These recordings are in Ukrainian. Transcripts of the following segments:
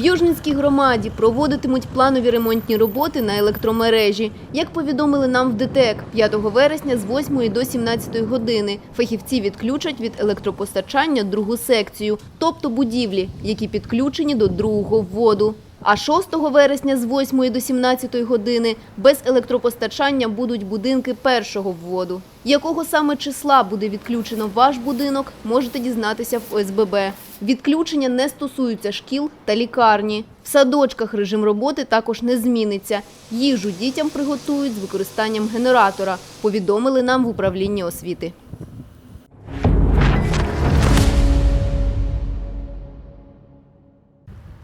В Южницькій громаді проводитимуть планові ремонтні роботи на електромережі. Як повідомили нам в ДТЕК, 5 вересня з 8 до 17 години фахівці відключать від електропостачання другу секцію, тобто будівлі, які підключені до другого вводу. А 6 вересня з 8 до 17 години без електропостачання будуть будинки першого вводу. Якого саме числа буде відключено ваш будинок, можете дізнатися в ОСББ. Відключення не стосуються шкіл та лікарні. В садочках режим роботи також не зміниться. Їжу дітям приготують з використанням генератора, повідомили нам в управлінні освіти.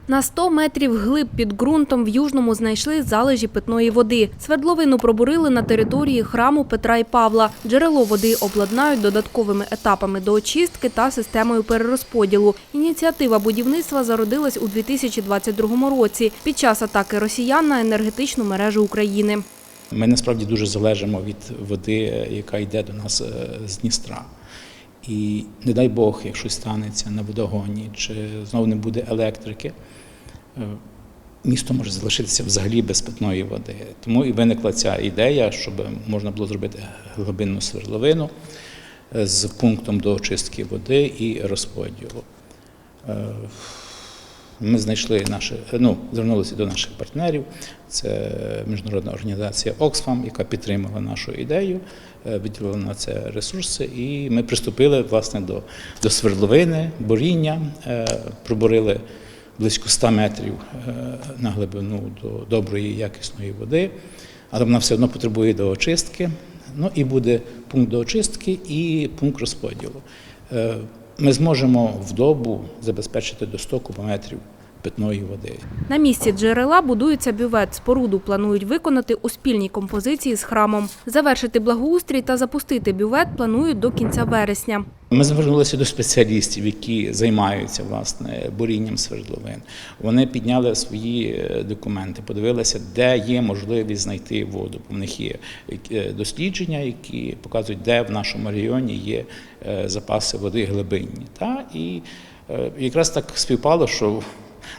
На 100 метрів глиб під ґрунтом в Южному знайшли залежі питної води. Свердловину пробурили на території храму Петра і Павла. Джерело води обладнають додатковими етапами до очистки та системою перерозподілу. Ініціатива будівництва зародилась у 2022 році під час атаки росіян на енергетичну мережу України. Ми насправді дуже залежимо від води, яка йде до нас е, з Дністра. І не дай Бог, як щось станеться на водогоні, чи знову не буде електрики, місто може залишитися взагалі без питної води. Тому і виникла ця ідея, щоб можна було зробити глибинну свердловину е, з пунктом до очистки води і розподілу. Е, Ми знайшли наші, ну, звернулися до наших партнерів. Це міжнародна організація Oxfam, яка підтримала нашу ідею, е, виділила на це ресурси, і ми приступили власне до, до свердловини, боріння, е, пробурили близько 100 метрів е, на глибину до доброї якісної води, але вона все одно потребує до очистки. Ну і буде пункт до очистки і пункт розподілу. Е, Ми зможемо в добу забезпечити до 100 кубометрів питної води. На місці джерела будується бювет. Споруду планують виконати у спільній композиції з храмом. Завершити благоустрій та запустити бювет планують до кінця вересня. Ми звернулися до спеціалістів, які займаються власне бурінням свердловин. Вони підняли свої е, документи, подивилися, де є можливість знайти воду. У них є е, дослідження, які показують, де в нашому районі є е, запаси води глибинні. Та і якраз так співпало, що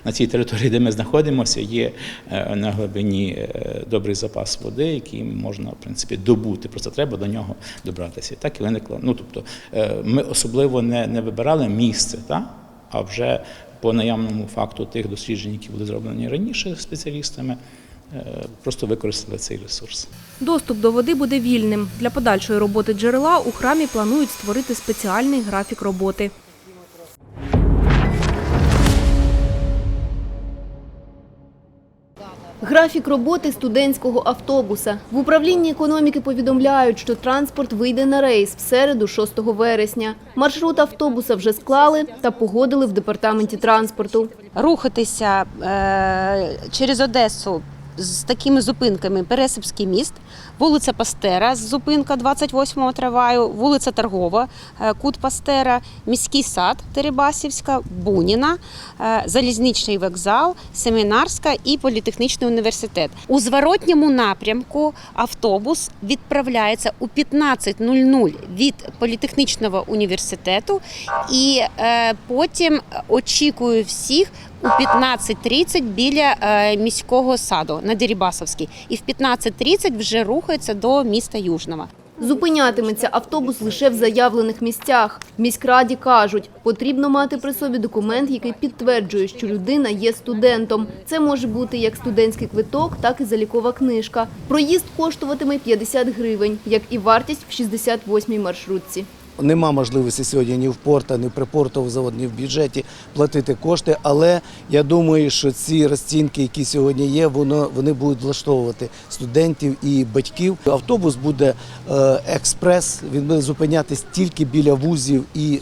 на цій території, де ми знаходимося, є е, на глибині е, добрий запас води, який можна в принципі добути. Просто треба до нього добратися. Так і виникло. Ну тобто, е, ми особливо не, не вибирали місце, та? а вже по наявному факту тих досліджень, які були зроблені раніше спеціалістами, просто використали цей ресурс. Доступ до води буде вільним. Для подальшої роботи джерела у храмі планують створити спеціальний графік роботи. Графік роботи студентського автобуса. В управлінні економіки повідомляють, що транспорт вийде на рейс в середу 6 вересня. Маршрут автобуса вже склали та погодили в департаменті транспорту. рухатися е, через Одесу з такими зупинками Пересипський міст, вулиця Пастера, зупинка 28 трамваю, вулиця Торгова, е, Кут Пастера, міський сад Теребасівська, Буніна, е, залізничний вокзал, Семінарська і політехнічний університет. У зворотньому напрямку автобус відправляється у 15.00 від політехнічного університету і е, потім очікую всіх у 15.30 біля е, міського саду на Дерибасовській. І в 15.30 вже рухається до міста Южного. Зупинятиметься автобус лише в заявлених місцях. Міськраді кажуть, потрібно мати при собі документ, який підтверджує, що людина є студентом. Це може бути як студентський квиток, так і залікова книжка. Проїзд коштуватиме 50 гривень, як і вартість в 68-й маршрутці. Нема можливості сьогодні ні в порта, ні в припортовий завод, ні в бюджеті платити кошти. Але я думаю, що ці розцінки, які сьогодні є, воно вони будуть влаштовувати студентів і батьків. Автобус буде е, експрес. Він буде зупинятись тільки біля вузів і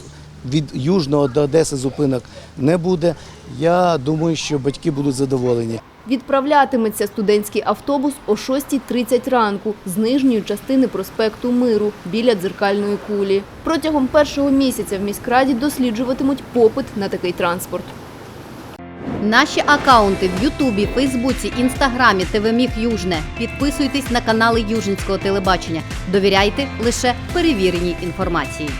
від Южного до Одеси зупинок не буде. Я думаю, що батьки будуть задоволені. Відправлятиметься студентський автобус о 6.30 ранку з нижньої частини проспекту Миру біля дзеркальної кулі. Протягом першого місяця в міськраді досліджуватимуть попит на такий транспорт. Наші акаунти в Ютубі, Фейсбуці, Інстаграмі ТВ Міг Южне. Підписуйтесь на канали Южницького телебачення. Довіряйте лише перевіреній інформації.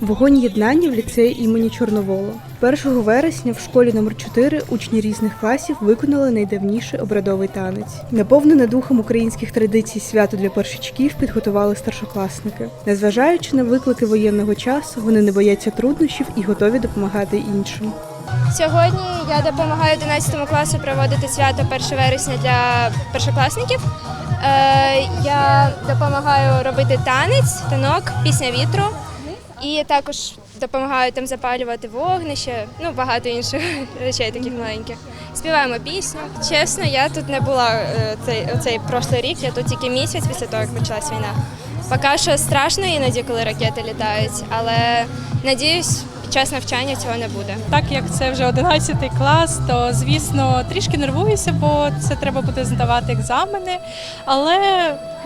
Вогонь єднання в ліцеї імені Чорноволу. 1 вересня в школі номер 4 учні різних класів виконали найдавніший обрядовий танець. Наповнене духом українських традицій свято для першачків підготували старшокласники. Незважаючи на виклики воєнного часу, вони не бояться труднощів і готові допомагати іншим. Сьогодні я допомагаю 11 класу проводити свято 1 вересня для першокласників. Е, я допомагаю робити танець, танок, пісня вітру. І також допомагаю там запалювати вогнище, ну багато інших речей таких маленьких. Співаємо пісню. Чесно, я тут не була е, цей, цей прошлий рік, я тут тільки місяць після того, як почалась війна. Поки що страшно іноді, коли ракети літають, але надіюсь, під час навчання цього не буде. Так як це вже 11 клас, то звісно трішки нервуюся, бо це треба буде здавати екзамени. Але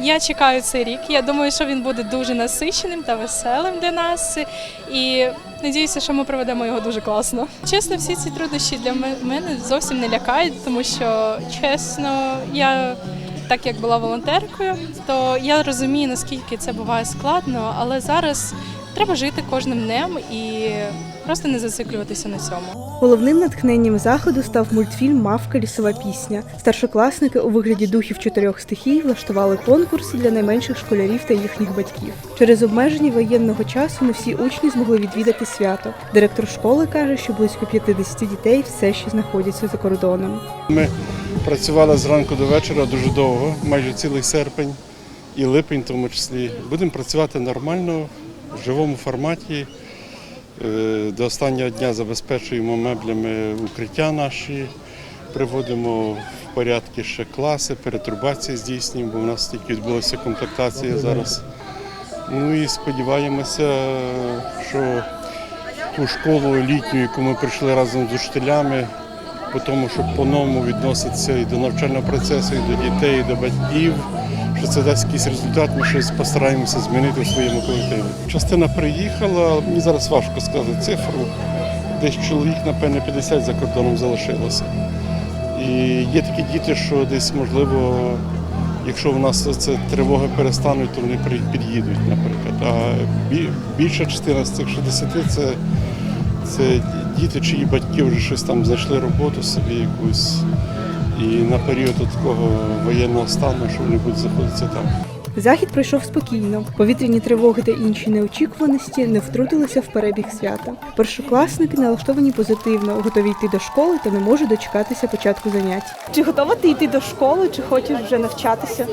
я чекаю цей рік. Я думаю, що він буде дуже насиченим та веселим для нас. І надіюся, що ми проведемо його дуже класно. Чесно, всі ці труднощі для мене зовсім не лякають, тому що чесно, я. Так як була волонтеркою, то я розумію, наскільки це буває складно, але зараз треба жити кожним днем і просто не зациклюватися на цьому. Головним натхненням заходу став мультфільм Мавка лісова пісня. Старшокласники у вигляді духів чотирьох стихій влаштували конкурси для найменших школярів та їхніх батьків. Через обмеження воєнного часу не всі учні змогли відвідати свято. Директор школи каже, що близько 50 дітей все ще знаходяться за кордоном. Ми працювали зранку до вечора дуже довго, майже цілий серпень і липень, в тому числі. Будемо працювати нормально, в живому форматі. Е, До останнього дня забезпечуємо меблями укриття наші, приводимо в порядки ще класи, перетрубації здійснюємо, бо у нас тільки відбулася комплектація зараз. Ну і сподіваємося, що ту школу літню, яку ми прийшли разом з учителями, по тому, щоб по-новому відноситься і до навчального процесу, і до дітей, і до батьків, що це дасть якийсь результат, ми щось постараємося змінити в своєму колективі. Частина приїхала, мені зараз важко сказати цифру. Десь чоловік, напевне, 50 за кордоном залишилося. І є такі діти, що десь, можливо, якщо в нас це тривоги перестануть, то вони під'їдуть, наприклад. А більша частина з цих 60 це це діти, чиї батьки вже щось там знайшли роботу собі якусь. І на період такого воєнного стану, що вони будуть знаходитися там. Захід пройшов спокійно. Повітряні тривоги та інші неочікуваності не втрутилися в перебіг свята. Першокласники налаштовані позитивно, готові йти до школи та не можуть дочекатися початку занять. Чи готова ти йти до школи, чи хочеш вже навчатися?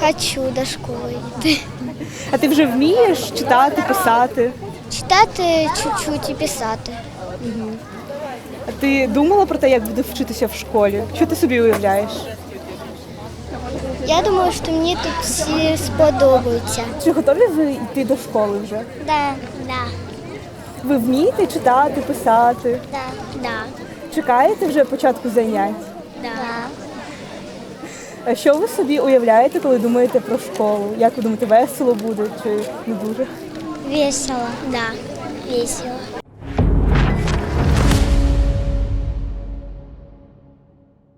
Хочу до школи йти. А ти вже вмієш читати, писати? Читати чуть-чуть і писати. А ти думала про те, як будеш вчитися в школі? Що ти собі уявляєш? Я думаю, що мені тут всі сподобаються. Чи готові ви йти до школи вже? Да, да, Ви вмієте читати, писати? да, да, Чекаєте вже початку занять? да. А що ви собі уявляєте, коли думаєте про школу? Як ви думаєте, весело буде чи не дуже? Весело, да, весело.